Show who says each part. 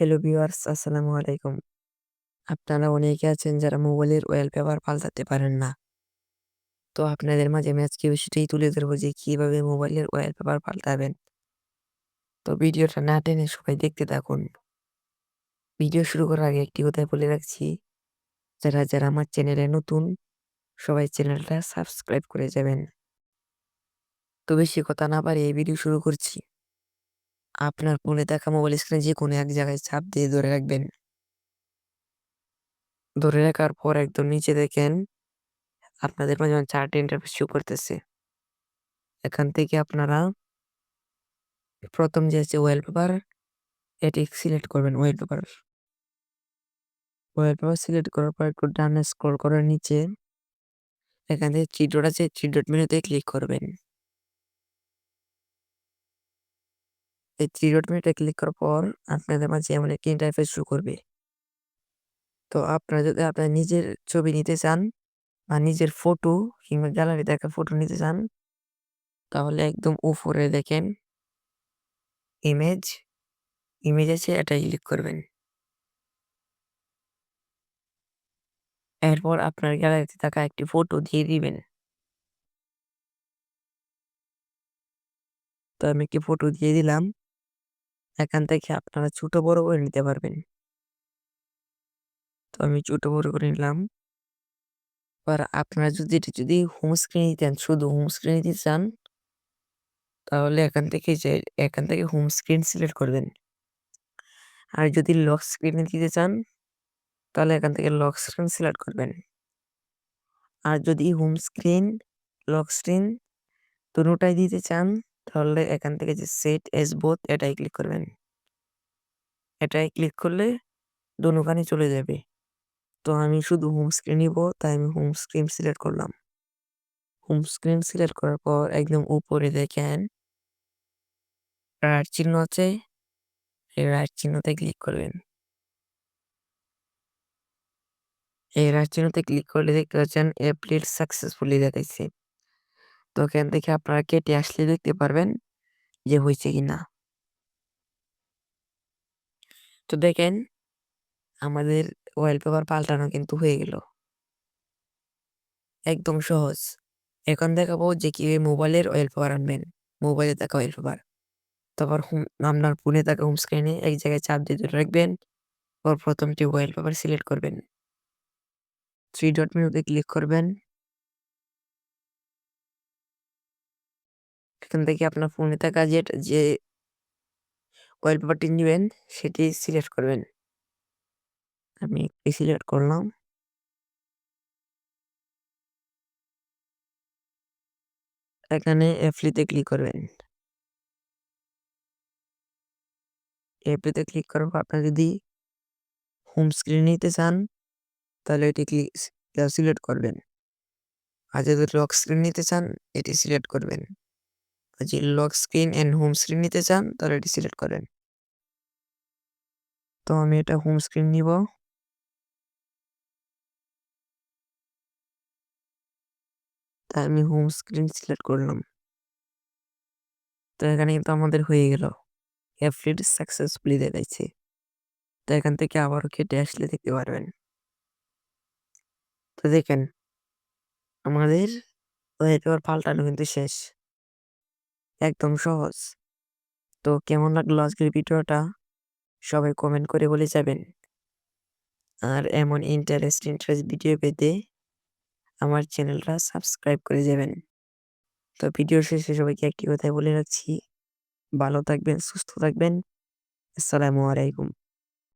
Speaker 1: Hello viewers আসসালামু আলাইকুম। আপনারা অনেকে আছেন যারা মোবাইলের ওয়ালপেপার পাল্টাতে পারেন না। তো আপনাদের মাঝে আমি আজকে বিষয়টাই তুলে ধরবো যে কীভাবে মোবাইলের ওয়ালপেপার পাল্টাবেন। তো ভিডিওটা না টেনে সবাই দেখতে থাকুন। ভিডিও শুরু করার আগে একটি কথাই বলে রাখছি। যারা যারা আমার চ্যানেলে নতুন, সবাই চ্যানেলটা সাবস্ক্রাইব করে যাবেন। তো বেশি কথা না পারে এই ভিডিও শুরু করছি। আপনার ফোনে দেখা মোবাইল স্ক্রিনে যে কোনো এক জায়গায় চাপ দিয়ে ধরে রাখবেন। ধরে রাখার পর একদম নিচে দেখেন, আপনাদের মাঝে চার্ট ইন্টারফেস শো করতেছে। এখান থেকে আপনারা প্রথম যে আছে ওয়ালপেপার এটি সিলেক্ট করবেন ওয়ালপেপার ওয়ালপেপার সিলেক্ট করার পর একটু ডানে স্ক্রল করার নিচে, এখান থেকে থ্রি ডট আছে থ্রি ডট মেনুতে ক্লিক করবেন। এই থ্রি ডট মেনুতে ক্লিক করার পর আপনাদের মাঝে এমন একটি ইন্টারফেস শুরু করবে। তো আপনারা যদি আপনার নিজের ছবি নিতে চান বা নিজের ফটো কিংবা গ্যালারি দেখা ফটো নিতে চান, তাহলে একদম উপরে দেখেন ইমেজ ইমেজ আছে এটা ক্লিক করবেন। এরপর আপনার গ্যালারিতে থাকা একটি ফটো দিয়ে দিবেন। তো আমি একটি ফটো দিয়ে দিলাম। এখান থেকে আপনারা ছোট বড় করে নিতে পারবেন। তো আমি ছোট বড় করে নিলাম। এবার আপনারা যদি এটা যদি হোম স্ক্রিন দিতেন শুধু হোম স্ক্রিন দিতে চান, তাহলে এখান থেকে যে, এখান থেকে হোম স্ক্রিন সিলেক্ট করবেন। আর যদি লক স্ক্রিনে দিতে চান, তাহলে এখান থেকে লক স্ক্রিন সিলেক্ট করবেন। আর যদি হোম স্ক্রিন লক স্ক্রিন দুটোটাই দিতে চান তাহলে এখান থেকে যে সেট এস বোথ এটাই ক্লিক করবেন। এটাই ক্লিক করলে দুখানে চলে যাবে। তো আমি শুধু হোম স্ক্রিন নিব, তাই আমি হোম স্ক্রিন সিলেক্ট করলাম। হোম স্ক্রিন সিলেক্ট করার পর একদম উপরে দেখেন রাইট চিহ্ন আছে, এই রাইট চিহ্নতে ক্লিক করবেন। এই রাইট চিহ্নতে ক্লিক করলে দেখতে পাচ্ছেন অ্যাপলেট সাকসেসফুলি দেখাইছে। তো এখান থেকে আপনারা কেটে আসলে দেখতে পারবেন যে হয়েছে কিনা। তো দেখেন, আমাদের ওয়ালপেপার পাল্টানো কিন্তু হয়ে গেল। একদম সহজ। এখন দেখাবো যে কীভাবে মোবাইলের ওয়ালপেপার আনবেন। মোবাইলে থাকা ওয়ালপেপার তারপর হোম, আপনার ফোনে থাকা হোম স্ক্রিনে এক জায়গায় চাপ দিয়ে ধরে রাখবেন। পর প্রথমটি ওয়ালপেপার সিলেক্ট করবেন। থ্রি ডট মেনুতে ক্লিক করবেন। এখান থেকে আপনার ফোনে থাকা যে যে ওয়ালপেপারটি নেবেন, সেটি সিলেক্ট করবেন। আমি একটি সিলেক্ট করলাম। এখানে অ্যাপলিতে ক্লিক করবেন। অ্যাপলিতে ক্লিক করার পর আপনার যদি হোম স্ক্রিন নিতে চান, তাহলে এটি ক্লিক সিলেক্ট করবেন। আর যদি লক স্ক্রিন নিতে চান, এটি সিলেক্ট করবেন। যদি lock screen and home screen নিতে চান, তাহলে এটি সিলেক্ট করেন। তো আমি এটা হোম স্ক্রিন নিব। তাই আমি হোম স্ক্রিন সিলেক্ট করলাম। তো এখানে কিন্তু আমাদের হয়ে গেল। অ্যাপলিট সাকসেসফুলি দেখাইছে। তো এখান থেকে আবারও কেটে আসলে দেখতে পারবেন। তো দেখেন, আমাদের ওয়ালপেপার পাল্টানো কিন্তু শেষ। একদম সহজ। তো কেমন লাগল আজকের ভিডিওটা? সবাই কমেন্ট করে বলে যাবেন। আর এমন ইন্টারেস্ট ইন্টারেস্ট ভিডিও পেতে আমার চ্যানেলটা সাবস্ক্রাইব করে যাবেন। তো ভিডিও শেষে সবাইকে একটি কথাই বলে রাখছি। ভালো থাকবেন, সুস্থ থাকবেন। আসসালামু আলাইকুম।